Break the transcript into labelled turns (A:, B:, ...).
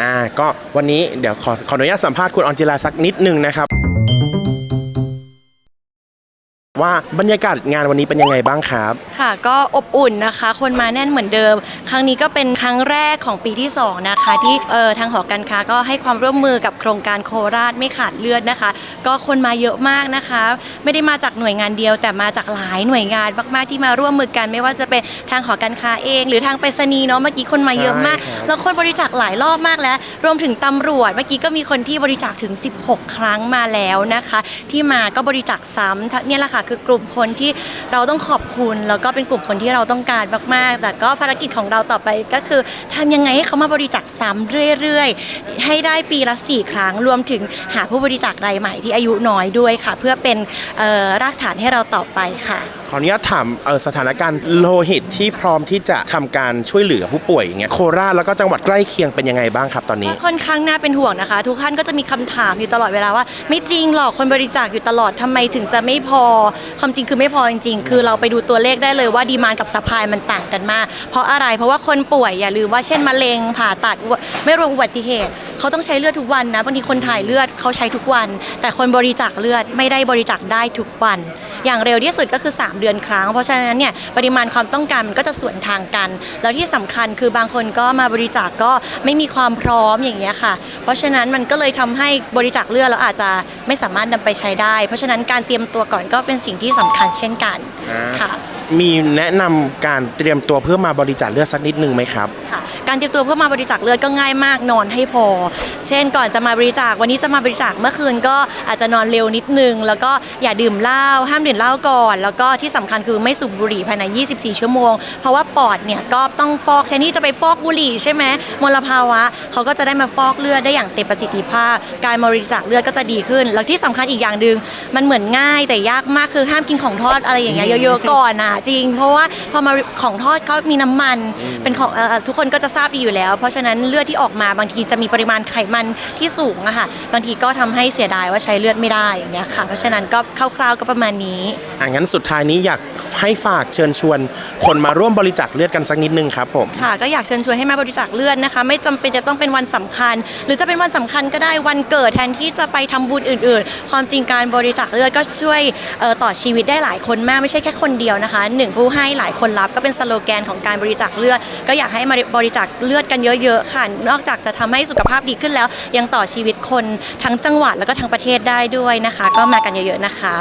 A: อ่าก็วันนี้เดี๋ยวขอขออนุญาตสัมภาษณ์คุณออนจิลาสักนิดนึงนะครับ ว่าบรรยากาศงานวันนี้เป็นยังไงบ้างครับ
B: ค่ะก็อบอุ่นนะคะ คนมาแน่นเหมือนเดิม ครั้งนี้ก็เป็นครั้งแรกของปีที่ 2 นะคะ ที่เออทางหอการค้าก็ให้ความร่วมมือกับโครงการโคราชไม่ขาดเลือดนะคะ ก็คนมาเยอะมากนะคะ ไม่ได้มาจากหน่วยงานเดียว แต่มาจากหลายหน่วยงานมากๆที่มาร่วมมือกัน ไม่ว่าจะเป็นทางหอการค้าเอง หรือทางไปรษณีย์เนาะเมื่อกี้คนมาเยอะมาก
A: ใช่ครับ
B: แล้วคนบริจาคหลายรอบมากแล้ว รวมถึงตำรวจ เมื่อกี้ก็มีคนที่บริจาคถึง 16 ครั้งมาแล้วนะคะ ที่มาก็บริจาคซ้ำทั้งเนี่ยแหละค่ะคือกลุ่มคนที่เราต้องขอบคุณแล้วก็เป็นกลุ่มคนที่เราต้องการมากๆ แต่ก็ภารกิจของเราต่อไปก็คือทำยังไงให้เขามาบริจาคซ้ำเรื่อยๆ ให้ได้ปีละ 4 ครั้ง รวมถึงหาผู้บริจาครายใหม่ที่อายุน้อยด้วยค่ะ เพื่อเป็นรากฐานให้เราต่อไปค่ะ
A: ขออนุญาตถามเอ่อสถานการณ์โลหิตที่พร้อมที่จะทำการช่วยเหลือผู้ป่วยอย่างเงี้ยโคราชแล้วก็จังหวัดใกล้เคียงเป็นยังไงบ้างครับตอนนี้
B: ค่อนข้างน่าเป็นห่วงนะคะ ทุกท่านก็จะมีคำถามอยู่ตลอดเวลาว่า ไม่จริงหรอกคนบริจาคอยู่ตลอดทำไมถึงจะไม่พอความจริงคือไม่พอจริงๆ คือเราไปดูตัวเลขได้เลยว่าดีมานกับสปายมันต่างกันมาก เพราะอะไรเพราะว่าคนป่วยอย่าลืมว่าเช่นมะเร็งผ่าตัดไม่รวมอุบัติเหตุ เขาต้องใช้เลือดทุกวันนะบางทีคนถ่ายเลือดเขาใช้ทุกวัน แต่คนบริจาคเลือดไม่ได้บริจาคได้ทุกวัน อย่างเร็วที่สุดก็คือ 3 เดือนครั้ง เพราะฉะนั้นเนี่ยปริมาณความต้องการมันก็จะส่วนทางกัน แล้วที่สำคัญคือบางคนก็มาบริจาคก็ไม่มีความพร้อมอย่างเงี้ยค่ะ เพราะฉะนั้นมันก็เลยทำให้บริจาคเลือดแล้วอาจจะไม่สามารถนำไปใช้ได้ เพราะฉะนั้นการเตรียมตัวก่อนก็เป็นสิ่งที่สำคัญเช่นกัน
A: อ่า
B: ค่ะ
A: มีแนะนำการเตรียมตัวเพื่อมาบริจาคเลือดสักนิดนึงไหมครับ
B: ค่ะการเตรียมตัวเพื่อมาบริจาคเลือดก็ง่ายมากนอนให้พอ เช่นก่อนจะมาบริจาควันนี้จะมาบริจาคเมื่อคืนก็อาจจะนอนเร็วนิดนึง แล้วก็อย่าดื่มเหล้าห้ามดื่มเหล้าก่อน แล้วก็ที่สำคัญคือไม่สูบบุหรี่ภายใน 24 ชั่วโมง เพราะว่าปอดเนี่ยก็ต้องฟอกแทนที่จะไปฟอกบุหรี่ใช่ไหมมลภาวะเขาก็จะได้มาฟอกเลือดได้อย่างเต็มประสิทธิภาพ การบริจาคเลือดก็จะดีขึ้น แล้วที่สำคัญอีกอย่างหนึ่งมันเหมือนง่ายแต่ยากมากคือห้ามกินของทอดอะไรอย่างเงี้ยเยอะๆก่อนอะจริง เพราะว่าพอมาของทอดเขามีน้ำมัน เป็นของเอ่อทุกคนก็จะทราบดีอยู่แล้ว เพราะฉะนั้นเลือดที่ออกมาบางทีจะมีปริมาณไขมันที่สูงอะค่ะบางทีก็ทำให้เสียดายว่าใช้เลือดไม่ได้อย่างเงี้ยค่ะ เพราะฉะนั้นก็คร่าวๆก็ประมาณนี้
A: อะงั้นสุดท้ายนี้อยากให้ฝากเชิญชวน คนมาร่วมบริจาคเลือดกันสักนิดนึงครับผม
B: ค่ะก็อยากเชิญชวนให้มาบริจาคเลือดนะคะ ไม่จำเป็นจะต้องเป็นวันสำคัญ หรือจะเป็นวันสำคัญก็ได้วันเกิดแทนที่จะไปทำบุญอื่น ๆ ความจริงการบริจาคเลือดก็ช่วยเอ่อต่อชีวิตได้หลายคนมากไม่ใช่แค่คนเดียวนะคะหนึ่งผู้ให้หลายคนรับก็เป็นสโลแกนของการบริจาคเลือด ก็อยากให้มาบริจาคเลือดกันเยอะๆค่ะ นอกจากจะทำให้สุขภาพดีขึ้นแล้ว ยังต่อชีวิตคนทั้งจังหวัดแล้วก็ทั้งประเทศได้ด้วยนะคะ ก็มากันเยอะๆนะคะ